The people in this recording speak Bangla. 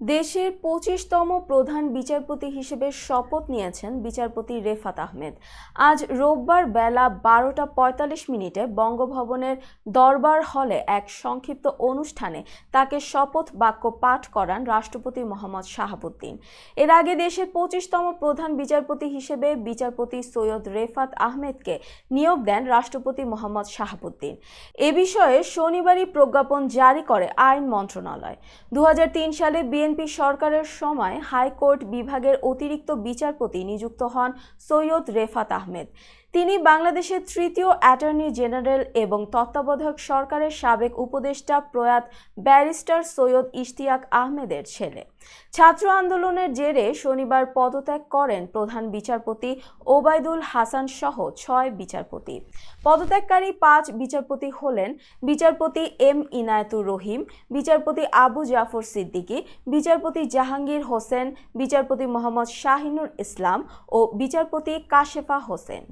দেশের পঁচিশতম প্রধান বিচারপতি হিসেবে শপথ নিয়েছেন বিচারপতি রেফাত আহমেদ। আজ রোববার বেলা বারোটা পঁয়তাল্লিশ মিনিটে বঙ্গভবনের দরবার হলে এক সংক্ষিপ্ত অনুষ্ঠানে তাকে শপথ বাক্য পাঠ করান রাষ্ট্রপতি মোহাম্মদ শাহাবুদ্দিন। এর আগে দেশের পঁচিশতম প্রধান বিচারপতি হিসেবে বিচারপতি সৈয়দ রেফাত আহমেদকে নিয়োগ দেন রাষ্ট্রপতি মোহাম্মদ শাহাবুদ্দিন। এ বিষয়ে শনিবারই প্রজ্ঞাপন জারি করে আইন মন্ত্রণালয়। দু হাজার তিন সালে বিএনপি সরকারের সময় হাইকোর্ট বিভাগের অতিরিক্ত বিচারপতি নিযুক্ত হন সৈয়দ রেফাত আহমেদ। তিনি বাংলাদেশের তৃতীয় অ্যাটর্নি জেনারেল এবং তত্ত্বাবধায়ক সরকারের সাবেক উপদেষ্টা প্রয়াত ব্যারিস্টার সৈয়দ ইশতিয়াক আহমেদের ছেলে। ছাত্র আন্দোলনের জেরে শনিবার পদত্যাগ করেন প্রধান বিচারপতি ওবায়দুল হাসান সহ ছয় বিচারপতি। পদত্যাগকারী পাঁচ বিচারপতি হলেন বিচারপতি এম ইনায়েতুর রহিম, বিচারপতি আবু জাফর সিদ্দিকী, বিচারপতি জাহাঙ্গীর হোসেন, বিচারপতি মোহাম্মদ শাহিনুর ইসলাম ও বিচারপতি কাশেফা হোসেন।